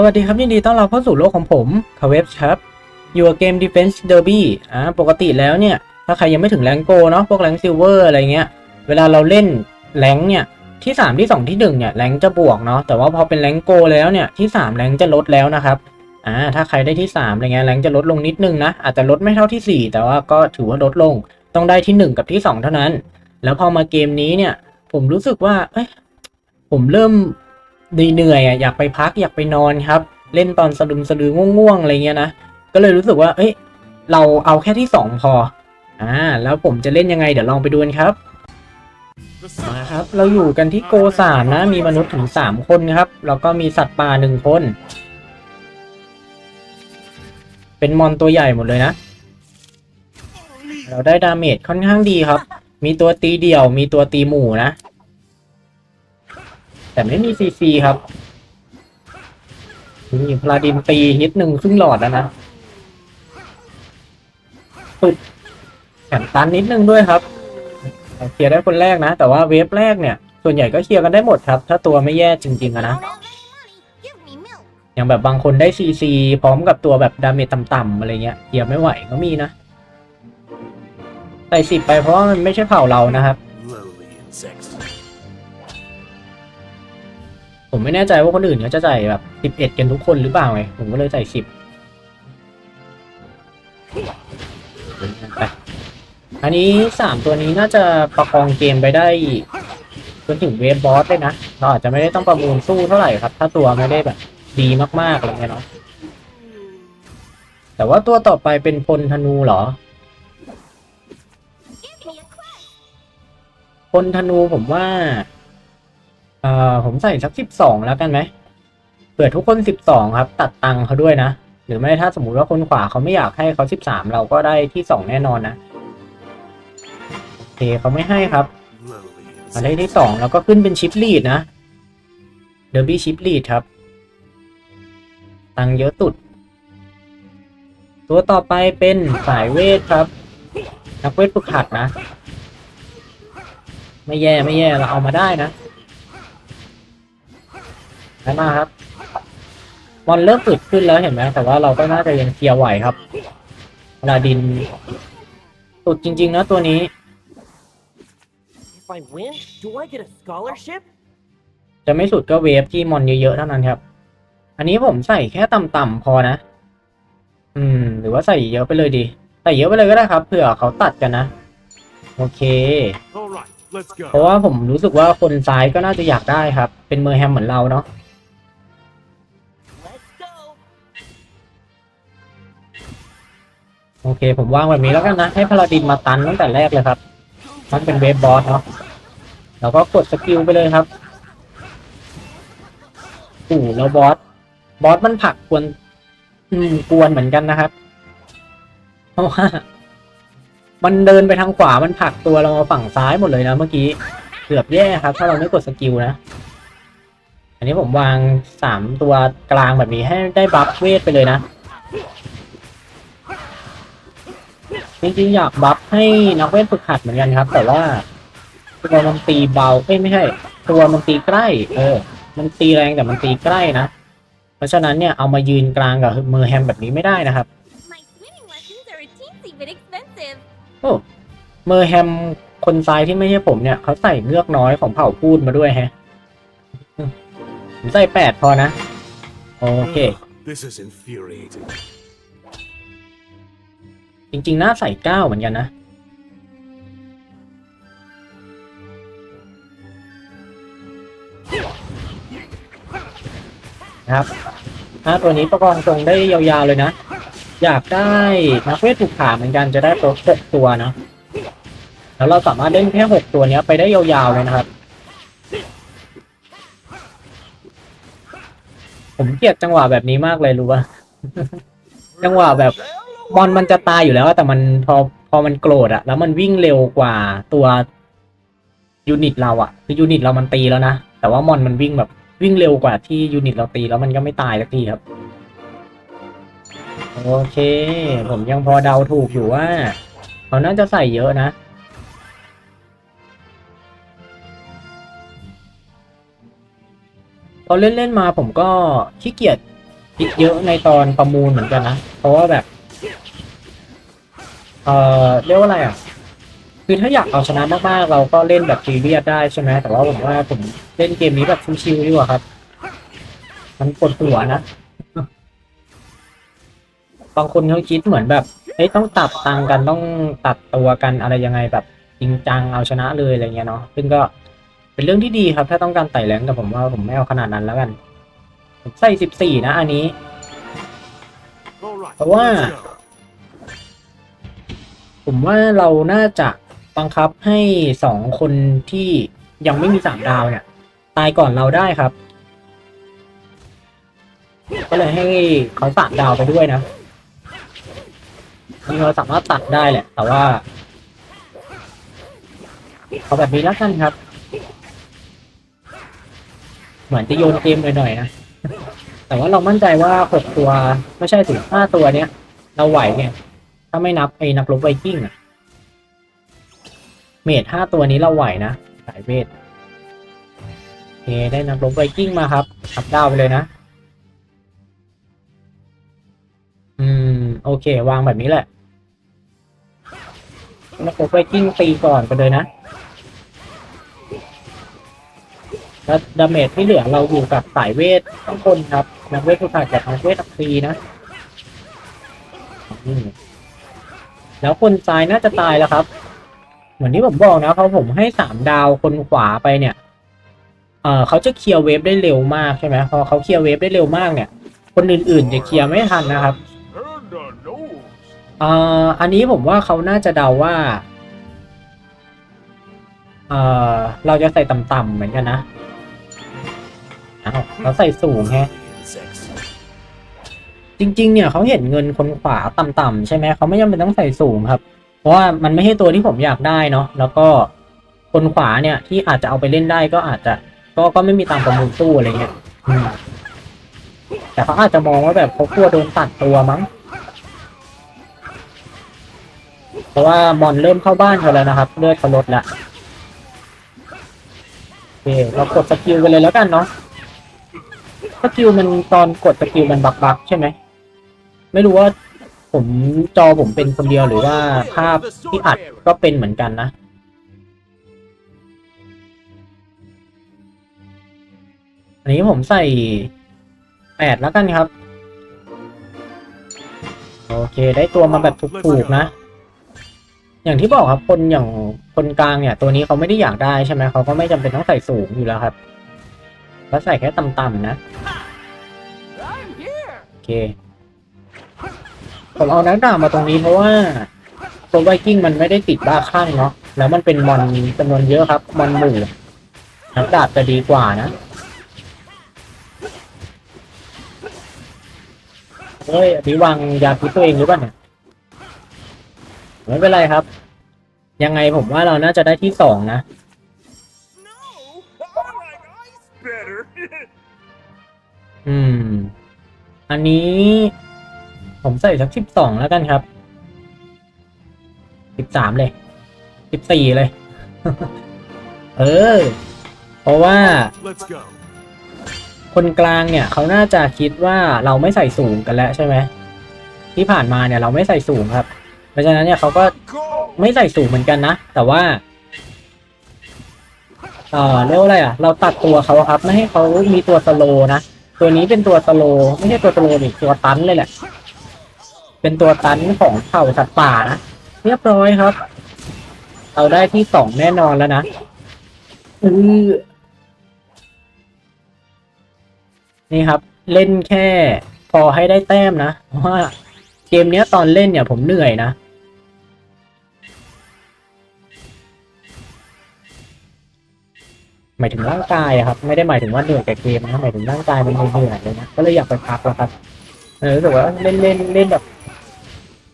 สวัสดีครับยินดีต้อนรับเข้าสู่โลกของผมคาเวฟครับ Your Game Defense Derby อ่าปกติแล้วเนี่ย ถ้าใครยังไม่ถึงแรงโกเนาะพวกแรงซิลเวอร์อะไรเงี้ย เวลาเราเล่นแรงเนี่ยที่ 3 ที่ 2 ที่ 1 เนี่ยแรงจะบวกเนาะแต่ว่าพอเป็นแรงโกแล้วเนี่ยที่ 3 แรงจะลดแล้วนะครับอ่าถ้าใครได้ที่ 3อะไรเงี้ยแรงจะลดลงนิดนึงนะอาจจะลดไม่เท่าที่ 4 แต่ว่าก็ถือว่าลดลงต้องได้ที่ 1 กับที่ 2 เท่านั้น แล้วพอมาเกมนี้เนี่ยผมรู้สึกว่าเอ้ยผมเริ่ม เหนื่อยอะอยากไปพักอยากไปนอนครับ เล่นตอนสะดึมสะดือง่วงๆอะไรเงี้ยนะก็เลยรู้สึกว่า เอ้ยเราเอาแค่ที่สองพออ่าแล้วผมจะเล่นยังไงเดี๋ยวลองไปดูกันครับมาครับ เราอยู่กันที่โกสามนะ มีมนุษย์ถึงสามคนครับแล้วก็มีสัตว์ป่าหนึ่งคน เป็นมอนตัวใหญ่หมดเลยนะ เราได้ดาเมจค่อนข้างดีครับ มีตัวตีเดี่ยวมีตัวตีหมู่นะ แต่ไม่มีซีซีครับมีพลาดินตีฮิตหนึ่งครึ่งหลอดแล้วนะปึ๊บแขนตันนิดนึงด้วยครับเคลียร์ได้คนแรกนะ แต่ว่าเวฟแรกเนี่ย ส่วนใหญ่ก็เคลียร์กันได้หมดครับ ถ้าตัวไม่แย่จริงๆนะ อย่างแบบบางคนได้ซีซีพร้อมกับตัวแบบดาเมจต่ำๆอะไรเงี้ยเคลียร์ไม่ไหวก็มีนะใส่สิบไปเพราะว่ามันไม่ใช่เผ่าเรานะครับ ผมไม่แน่ใจว่าคนอื่นเขาจะใส่แบบสิบเอ็ดกันทุกคนหรือเปล่าไงผมก็เลยใส่สิบไปอันนี้สามตัวนี้น่าจะประคองเกมไปได้จนถึงเวฟบอสเลยนะเราอาจจะไม่ได้ต้องประมูลสู้เท่าไหร่ครับ ถ้าตัวไม่ได้แบบ ดีมากๆอะไรเงี้ยเนาะแต่ว่าตัวต่อไปเป็นพลธนูเหรอพลธนูผมว่า เอ่อผมใส่สักสิบสองแล้วกันไหมเผื่อทุกคนสิบสองครับ ตัดตังค์เขาด้วยนะ หรือไม่ถ้าสมมุติว่าคนขวาเขาไม่อยากให้เขาสิบสามเราก็ได้ที่สองแน่นอนนะโอเคเขาไม่ให้ครับมาได้ที่สองแล้วก็ขึ้นเป็นชิปลีดนะเดอร์บี้ชิปลีดครับ ตังเยอะตุด ตัวต่อไปเป็นสายเวทครับ นักเวทฝึกหัดนะ ไม่แย่ไม่แย่เราเอามาได้นะ ได้มาครับบอลเริ่มตึดขึ้นแล้วเห็นไหมแต่ว่าเราก็น่าจะยังเคลียร์ไหวครับลาดินตุดจริง ๆ นะตัวนี้ If I win, do I get a scholarship? จะไม่สุดก็เวฟที่มอนเยอะๆเท่านั้นครับ อันนี้ผมใส่แค่ต่ำๆพอนะ อืม หรือว่าใส่เยอะไปเลยดี ใส่เยอะไปเลยก็ได้ครับเผื่อเขาตัดกันนะ โอเค All right, let's เพราะ go. ว่าผมรู้สึกว่าคนซ้ายก็น่าจะอยากได้ครับ เป็นเมอร์แฮมเหมือนเราเนาะ โอเค ผมวางแบบนี้แล้วกันนะ ให้พาราดินมาตันตั้งแต่แรกเลยครับมันเป็นเวฟบอสเนาะแล้วก็กดสกิลไปเลยครับโอ้แล้วบอส บอสมันผลักกวนอืมกวนเหมือนกันนะครับ เพราะว่า มันเดินไปทางขวา มันผลักตัวเรามาฝั่งซ้ายหมดเลยนะเมื่อกี้ เกือบแย่ครับ ถ้าเราไม่กดสกิลนะ อันนี้ผมวางสามตัวกลางแบบนี้ให้ได้บัฟเวทไปเลยนะ จริงๆอยากบัฟให้นักเวทฝึกหัดเหมือนกันครับ แต่ว่าตัวมันตีเบาเอ้ยไม่ใช่ ตัวมันตีใกล้ เออ มันตีแรงแต่มันตีใกล้นะ เพราะฉะนั้นเนี่ยเอามายืนกลางกับมือแฮมแบบนี้ไม่ได้นะครับ โอ้เมอแฮมคนซ้ายที่ไม่ใช่ผมเนี่ยเขาใส่เงือกน้อยของเผ่าพูดมาด้วยแฮะผมใส่แปดพอนะ โอเค This is infuriating. จริงๆน่าใส่เก้าเหมือนกันนะ นะครับถ้าตัวนี้ประกองทรงได้ยาวๆเลยนะ อยากได้นักเวทถูกขาเหมือนกันจะได้ครบหกตัวนะ แล้วเราสามารถเล่นแค่หกตัวนี้ไปได้ยาวๆเลยนะครับ ผมเกลียดจังหวะแบบนี้มากเลยรู้ป่ะ จังหวะแบบ บอลมันจะตายอยู่แล้วอะแต่มันพอพอมันโกรธอะแล้วมันวิ่งเร็วกว่าตัวยูนิตเราอะคือยูนิตเรามันตีแล้วนะ แต่ว่ามอนมันวิ่งแบบวิ่งเร็วกว่าที่ยูนิตเราตีแล้วมันก็ไม่ตายสักทีครับ โอเค ผมยังพอเดาถูกอยู่ว่าเขาน่าจะใส่เยอะนะพอเล่น ๆ มาผมก็ขี้เกียจคิดเยอะในตอนประมูลเหมือนกันนะ เพราะว่าแบบ เอ่อเรียกว่าอะไรอะ คือถ้าอยากเอาชนะมากๆ เราก็เล่นแบบซีเรียสได้ใช่ไหมแต่ว่าผมว่าผมเล่นเกมนี้แบบชิวๆดีกว่าครับ มันปวดหัวนะบางคนเขาคิดเหมือนแบบเฮ้ยต้องตัดตังกันต้องตัดตัวกันอะไรยังไงแบบจริงจังเอาชนะเลยอะไรเงี้ยเนาะซึ่งก็เป็นเรื่องที่ดีครับ ถ้าต้องการไต่แรงแต่ผมว่าผมไม่เอาขนาดนั้นแล้วกันผมใส่สิบสี่นะอันนี้ All right, But why? let's go. ผมว่าเราน่าจะบังคับให้สองคนที่ยังไม่มีสามดาวเนี่ย ตายก่อนเราได้ครับ ก็เลยให้เขาสามดาวไปด้วยนะนี่เราสามารถตัดได้แหละ แต่ว่าเอาแบบนี้แล้วกันครับ เหมือนจะโยนเกมหน่อยๆนะ แต่ว่าเรามั่นใจว่าหกตัวไม่ใช่ถึงห้าตัวเนี้ย เราไหวไง ถ้าไม่นับไอ้นักรบไวกิ้งอะเมดห้าตัวนี้เราไหวนะสายเวทโอเคได้นักรบไวกิ้งมาครับทับดาวไปเลยนะ อืม โอเค วางแบบนี้แหละนักรบไวกิ้งตีก่อนไปเลยนะแล้วดาเมจที่เหลือเราอยู่กับสายเวททั้งคนครับนักเวททุกท่านกับนักเวทอักซีนะอืม แล้วคนซ้ายน่าจะตายแล้วครับ เหมือนที่ผมบอกนะเพราผมให้สามดาวคนขวาไปเนี่ย เออเขาจะเคลียร์เวฟได้เร็วมากใช่ไหมพอเขาเคลียร์เวฟได้เร็วมากเนี่ย คนอื่นๆจะเคลียร์ไม่ทันนะครับเอ่ออันนี้ผมว่าเขาน่าจะเดาว่าเออเราจะใส่ต่ำๆเหมือนกันนะอ้าวเราใส่สูงแฮะ จริง ๆ เนี่ยเขาเห็นเงินคนขวาต่ำๆใช่ไหมเขาไม่จำเป็นต้องใส่สูงครับ เพราะว่ามันไม่ใช่ตัวที่ผมอยากได้เนาะแล้วก็คนขวาเนี่ยที่อาจจะเอาไปเล่นได้ก็อาจจะ ก็ก็ไม่มีตามประมูลสู้อะไรเงี้ยแต่เขาอาจจะมองว่าแบบเขากลัวโดนตัดตัวมั้ง เพราะว่ามอนเริ่มเข้าบ้านเขาแล้วนะครับเลือดเขาลดละโอเคเรากดสกิลกันเลยแล้วกันเนาะสกิลมันตอนกดสกิลมันบักบักใช่ไหม ไม่รู้ว่าผมจอผมเป็นคนเดียวหรือว่าภาพที่อัดก็เป็นเหมือนกันนะ อันนี้ผมใส่แปดแล้วกันครับ โอเคได้ตัวมาแบบถูกๆนะ อย่างที่บอกครับคนอย่างคนกลางเนี่ย ตัวนี้เขาไม่ได้อยากได้ใช่ไหมเขาก็ไม่จำเป็นต้องใส่สูงอยู่แล้วครับแล้วใส่แค่ต่ำๆนะโอเค ผมเอานักดาบมาตรงนี้เพราะว่าตัวไวกิ้งมันไม่ได้ติดบ้าคลั่งเนาะแล้วมันเป็นมอนจำนวนเยอะครับมอนหมู่นักดาบจะดีกว่านะเฮ้ยอันนี้วางยาพิษตัวเองหรือเปล่าเนี่ยไม่เป็นไรครับ ยังไงผมว่าเราน่าจะได้ที่สองนะ No, I like ice better. อืม อันนี้ ผมใส่สักสิบสองแล้วกันครับสิบสามเลยสิบสี่เลย เออ เพราะว่า Let's go. คนกลางเนี่ยเขาน่าจะคิดว่าเราไม่ใส่สูงกันแล้วใช่ไหมที่ผ่านมาเนี่ยเราไม่ใส่สูงครับ เพราะฉะนั้นเนี่ยเขาก็ Go. ไม่ใส่สูงเหมือนกันนะ แต่ว่าเอ่อเรียกว่าอะไรอะ เราตัดตัวเขาครับไม่ให้เขามีตัวสโลว์นะ ตัวนี้เป็นตัวสโลว์ไม่ใช่ตัวสโลว์นี่ตัวตันเลยแหละ เป็นตัวตันของเผ่าสัตว์ป่านะ เรียบร้อยครับ เราได้ที่สองแน่นอนแล้วนะอือนี่ครับ เล่นแค่พอให้ได้แต้มนะเพราะว่าเกมเนี้ยตอนเล่นเนี่ยผมเหนื่อยนะ หมายถึงร่างกายอะครับ ไม่ได้หมายถึงว่าเหนื่อยกับเกมนะหมายถึงร่างกายมันเหนื่อยเลยนะก็เลยอยากไปพักแล้วครับเออรู้สึกว่าเล่นเล่นเล่นแบบ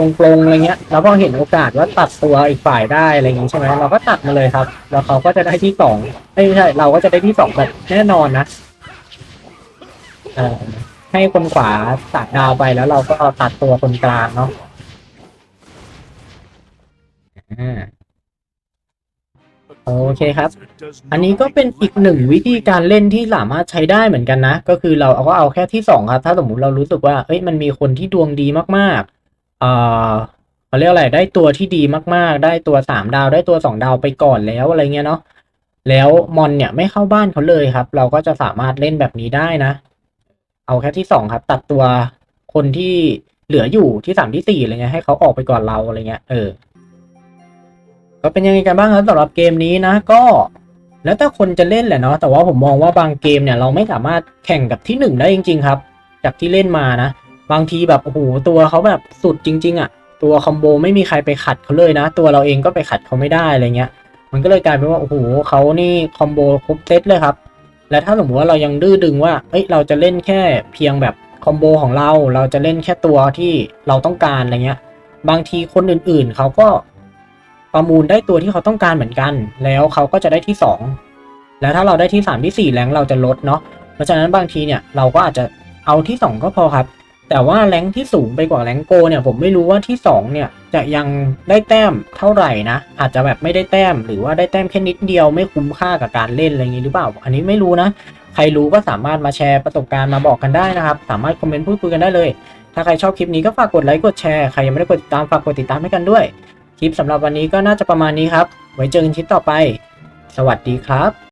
ตรงๆอะไรเงี้ยแล้วพอเห็นโอกาสว่าตัดตัวอีกฝ่ายได้อะไรอย่างงี้ใช่ไหมเราก็ตัดมาเลยครับ แล้วเขาก็จะได้ที่สองไม่ใช่เราก็จะได้ที่สองแบบแน่นอนนะเออให้คนขวาตัดดาวไปแล้วเราก็ตัดตัวคนกลางเนาะอ่าโอเคครับ อันนี้ก็เป็นอีกหนึ่งวิธีการเล่นที่สามารถใช้ได้เหมือนกันนะ ก็คือเราเอาก็เอาแค่ที่สองครับ ถ้าสมมุติเรารู้สึกว่า เอ้ย มันมีคนที่ดวงดีมากๆ อ่าเขาเรียกอะไรได้ตัวที่ดีมากๆ ได้ตัวสามดาวได้ตัวสองดาวไปก่อนแล้วอะไรเงี้ยเนาะแล้วมอนเนี่ยไม่เข้าบ้านเขาเลยครับ เราก็จะสามารถเล่นแบบนี้ได้นะ เอาแค่ที่สองครับ ตัดตัวคนที่เหลืออยู่ที่สามที่สี่อะไรเงี้ยให้เขาออกไปก่อนเราอะไรเงี้ยเออก็เป็นยังไงกันบ้างครับสำหรับเกมนี้นะก็แล้วแต่คนจะเล่นแหละเนาะแต่ว่าผมมองว่าบางเกมเนี่ยเราไม่สามารถแข่งกับที่หนึ่งได้จริง ๆ ครับ จากที่เล่นมานะ บางทีแบบโอ้โหตัวเขาแบบสุดจริง ๆอะ่ะตัวคอมโบไม่มีใครไปขัดเขาเลยนะ ตัวเราเองก็ไปขัดเขาไม่ได้อะไรเงี้ย มันก็เลยกลายเป็นว่าโอ้โหเขานี่คอมโบครบเซตเลยครับ และถ้าสมมติว่าเรายังดื้อดึงว่าเอ้ยเราจะเล่นแค่เพียงแบบคอมโบของเราเราจะเล่นแค่ตัวที่เราต้องการอะไรเงี้ย บางทีคนอื่นๆเขาก็ประมูลได้ตัวที่เขาต้องการเหมือนกัน แล้วเขาก็จะได้ที่สองแล้วถ้าเราได้ที่สามที่สี่แรงเราจะลดเนาะเพราะฉะนั้นบางทีเนี่ยเราก็อาจจะเอาที่สองก็พอครับ แต่ว่าแรงที่สูงไปกว่าแรงโกเนี่ยผมไม่รู้ว่าที่สองเนี่ยจะยังได้แต้มเท่าไหร่นะ อาจจะแบบไม่ได้แต้ม หรือว่าได้แต้มแค่นิดเดียวไม่คุ้มค่ากับการเล่นอะไรอย่างนี้หรือเปล่า อันนี้ไม่รู้นะ ใครรู้ก็สามารถมาแชร์ประสบการณ์มาบอกกันได้นะครับ สามารถคอมเมนต์พูดคุยกันได้เลย ถ้าใครชอบคลิปนี้ก็ฝากกดไลค์กดแชร์ใครยังไม่ได้กดติดตามฝากกดติดตามให้กันด้วย คลิปสำหรับวันนี้ก็น่าจะประมาณนี้ครับ ไว้เจอกันคลิปต่อไป สวัสดีครับ